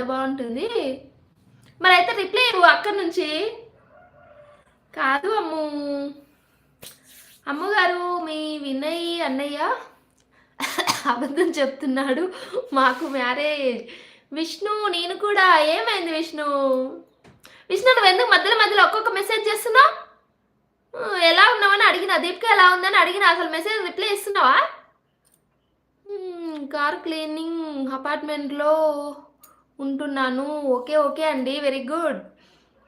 ఎంత బాగుంటుంది. మరి అయితే రిప్లై ఇవ్వు అక్కడి నుంచి. కాదు అమ్ము. అమ్మగారు మీ వినయ్ అన్నయ్య అబద్ధం చెప్తున్నాడు. మాకు మ్యారేజ్. విష్ణు నేను కూడా. ఏమైంది విష్ణు? విష్ణు నువ్వు ఎందుకు మధ్యలో మధ్యలో ఒక్కొక్క మెసేజ్ చేస్తున్నావు? ఎలా ఉన్నావని అడిగిన దీపిక ఎలా ఉందని అడిగిన అసలు మెసేజ్ రిప్లై ఇస్తున్నావా? కార్ క్లీనింగ్ అపార్ట్మెంట్లో ఉంటున్నాను. ఓకే ఓకే అండి. Very good.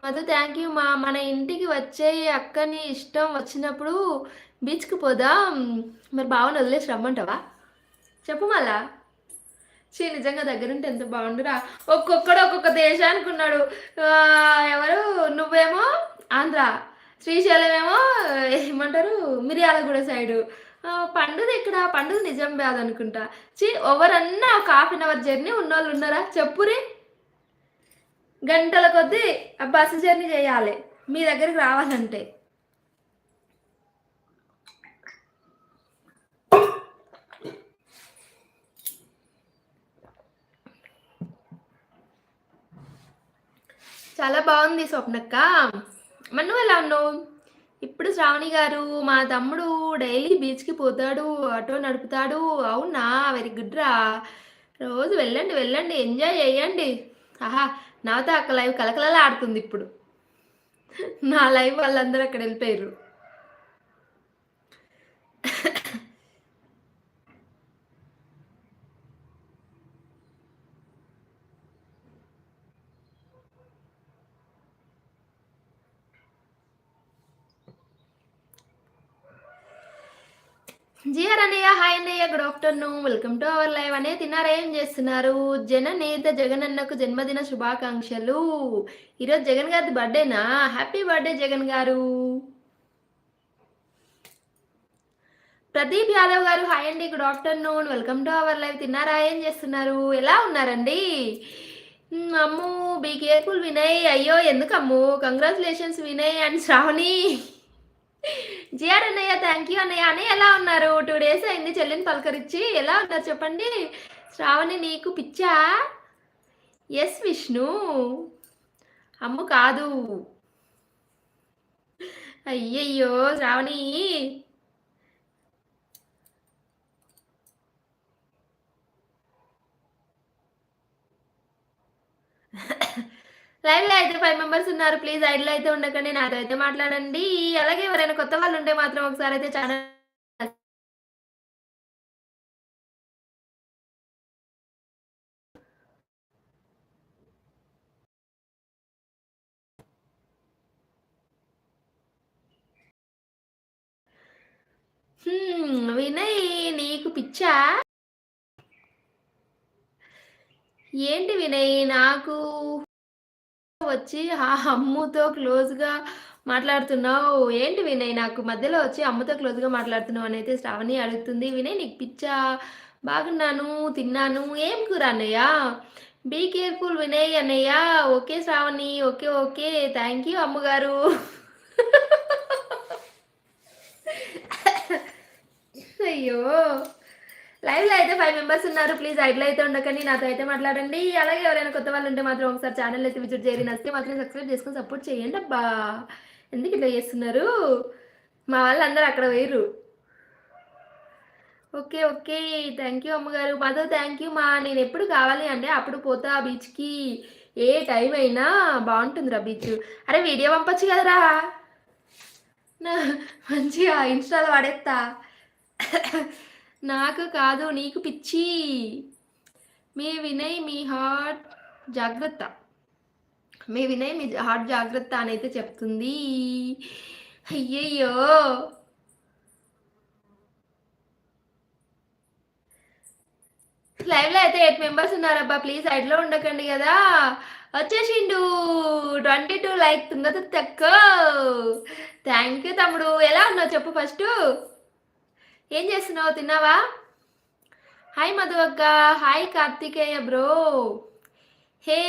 Madhu thank you మా మన ఇంటికి వచ్చే అక్కని ఇష్టం వచ్చినప్పుడు బీచ్కి పోదాం. మరి బావని వదిలేసి రమ్మంటావా? చెప్పు మళ్ళా. చీ నిజంగా దగ్గరుంటే ఎంత బాగుండురా. ఒక్కొక్కడు ఒక్కొక్క దేశానికి ఉన్నాడు. ఎవరు? నువ్వేమో ఆంధ్ర. శ్రీశైలం ఏమో ఏమంటారు? మిర్యాలగూడ సైడు. పండుది పండుగ ఇక్కడ పండుగ నిజామాబాద్ అనుకుంటా. చీ ఎవరన్నా ఒక హాఫ్ అన్ అవర్ జర్నీ ఉన్నోళ్ళు ఉన్నారా? చెప్పురి గంటల కొద్దీ ఆ బస్సు జర్నీ చేయాలి. మీ దగ్గరికి రావాలంటే. చాలా బాగుంది స్వప్నక్క. మన్ను ఎలా ఉన్నావు? ఇప్పుడు శ్రావణి గారు మా తమ్ముడు డైలీ బీచ్కి పోతాడు ఆటో నడుపుతాడు. అవునా? వెరీ గుడ్ రా. రోజు వెళ్ళండి వెళ్ళండి. ఎంజాయ్ చేయండి. ఆహా నాతో అక్క లైవ్ కలకలలా ఆడుతుంది ఇప్పుడు. నా లైవ్ వాళ్ళందరూ అక్కడ వెళ్ళిపోయారు జిఆర్ అన్నయ్య హాయ్ అన్నయ్య good afternoon welcome to our live అనే తిన్నారా? ఏం చేస్తున్నారు? జననేత జగన్ అన్నకు జన్మదిన శుభాకాంక్షలు. ఈరోజు జగన్ గారి బర్త్డేనా హ్యాపీ బర్త్డే జగన్ గారు. ప్రదీప్ యాదవ్ గారు హాయ్ అండి good afternoon welcome to our live తిన్నారా? ఏం చేస్తున్నారు? ఎలా ఉన్నారండి? అమ్ము బీ కేర్ఫుల్ వినయ్ అయ్యో ఎందుకమ్ము? Congratulations Vinay and Shravani GR అన్నయ్య థ్యాంక్ యూ అన్నయ్య అన్నయ్య ఎలా ఉన్నారు? టూ డేస్ అయింది చెల్లిని పలకరించి. ఎలా ఉన్నారు చెప్పండి? శ్రావణి నీకు పిచ్చా? ఎస్ విష్ణు. అమ్ము కాదు. అయ్యయ్యో శ్రావణి. లైవ్లో అయితే ఫైవ్ మెంబర్స్ ఉన్నారు. ప్లీజ్ ఐడ్లో అయితే ఉండకండి. నాతో అయితే మాట్లాడండి. అలాగే ఎవరైనా కొత్త వాళ్ళు ఉంటే మాత్రం ఒకసారి అయితే ఛానల్ వినయ్ hmm, నీకు పిచ్చా? ఏంటి వినయ్ నాకు వచ్చి ఆ అమ్ముతో క్లోజ్గా మాట్లాడుతున్నావు. ఏంటి వినయ్ నాకు మధ్యలో వచ్చి అమ్మతో క్లోజ్గా మాట్లాడుతున్నావు అని అయితే శ్రావణి అడుగుతుంది. వినయ్ నీకు పిచ్చా? బాగున్నాను తిన్నాను. ఏం కూర అన్నయ్య? బీ కేర్ఫుల్ వినయ్ అన్నయ్య. Okay Shravani okay okay. Thank you అమ్మగారు. అయ్యో! లైవ్లో అయితే ఫైవ్ మెంబర్స్ ఉన్నారు. ప్లీజ్ ఐడ్లో అయితే ఉండకండి. నాతో అయితే మాట్లాడండి. అలాగే ఎవరైనా కొత్త వాళ్ళు ఉంటే మాత్రం ఒకసారి ఛానల్ అయితే విజిట్ చేయండి. నచ్చితే మాత్రం సబ్స్క్రైబ్ చేసుకొని సపోర్ట్ చేయండి. అబ్బా! ఎందుకు ఇట్లా చేస్తున్నారు? మా వాళ్ళందరూ అక్కడ వేయరు ఓకే ఓకే. థ్యాంక్ యూ అమ్మగారు. మాధవ్ థ్యాంక్ యూ మా. నేను ఎప్పుడు కావాలి అంటే అప్పుడు పోతా బీచ్కి ఏ టైం అయినా బాగుంటుందిరా బీచ్ అరే వీడియో పంపొచ్చు కదరా? నా మంచిగా ఇన్స్టాలో వాడేస్తా నాకు కాదు నీకు పిచ్చి. మీ వినయ్ మీ హార్ట్ జాగ్రత్త. మీ వినయ్ మీ హార్ట్ జాగ్రత్త అని అయితే చెప్తుంది. అయ్యయ్యో. లైవ్లో అయితే ఎయిట్ మెంబర్స్ ఉన్నారబ్బా. ప్లీజ్ సైడ్లో ఉండకండి కదా. వచ్చేసిండు. ట్వంటీ టూ లైక్ తుంగత తక్కువ థ్యాంక్ యూ తమ్ముడు. ఎలా ఉన్నావు చెప్పు ఫస్ట్ ఏం చేస్తున్నావు? తిన్నావా? హాయ్ మధు అక్క hi Kartikeya bro. Hey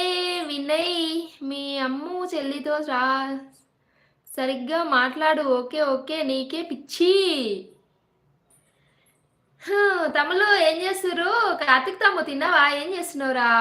Vinay మీ అమ్ము చెల్లితో రా. సరిగ్గా మాట్లాడు. Okay okay. నీకే పిచ్చి. తమ్ముళ్ళు ఏం చేస్తున్నారు కార్తిక్ తమ్ము తిన్నావా? ఏం చేస్తున్నావురా?